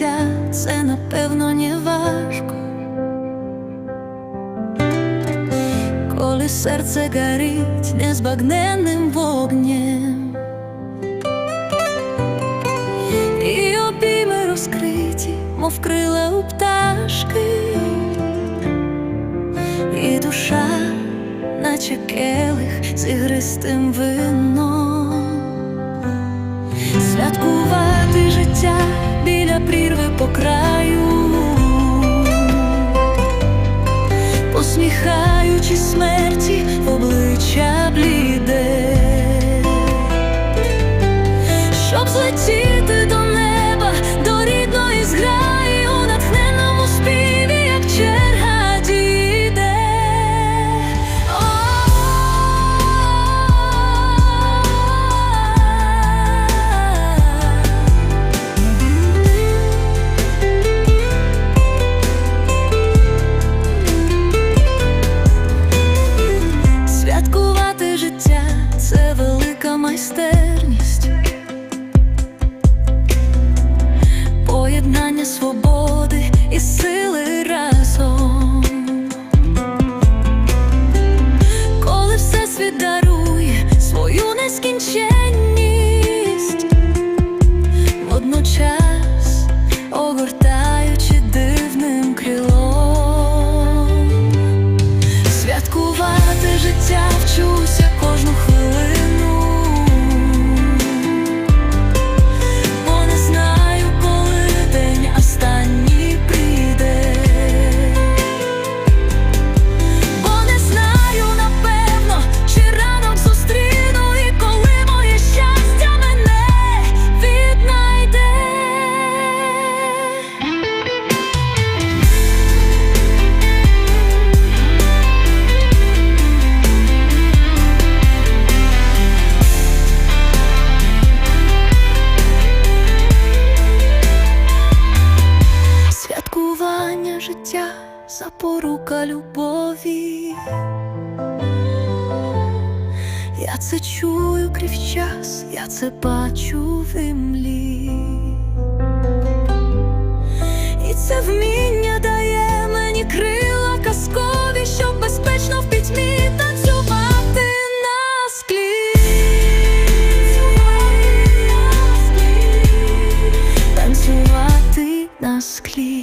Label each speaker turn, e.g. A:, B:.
A: життя це напевно не важко. Коли серце горить незбагненним вогнем, і обійми розкриті, мов крила у пташки, і душа, наче келих з ігристим вином, біля прірви по краю, посміхаючи смерті свободи і сили життя запорука любові. Я це чую крізь час, я це бачу в імлі. І це вміння дає мені крила казкові, щоб безпечно в пітьмі танцювати на склі. Танцювати на склі.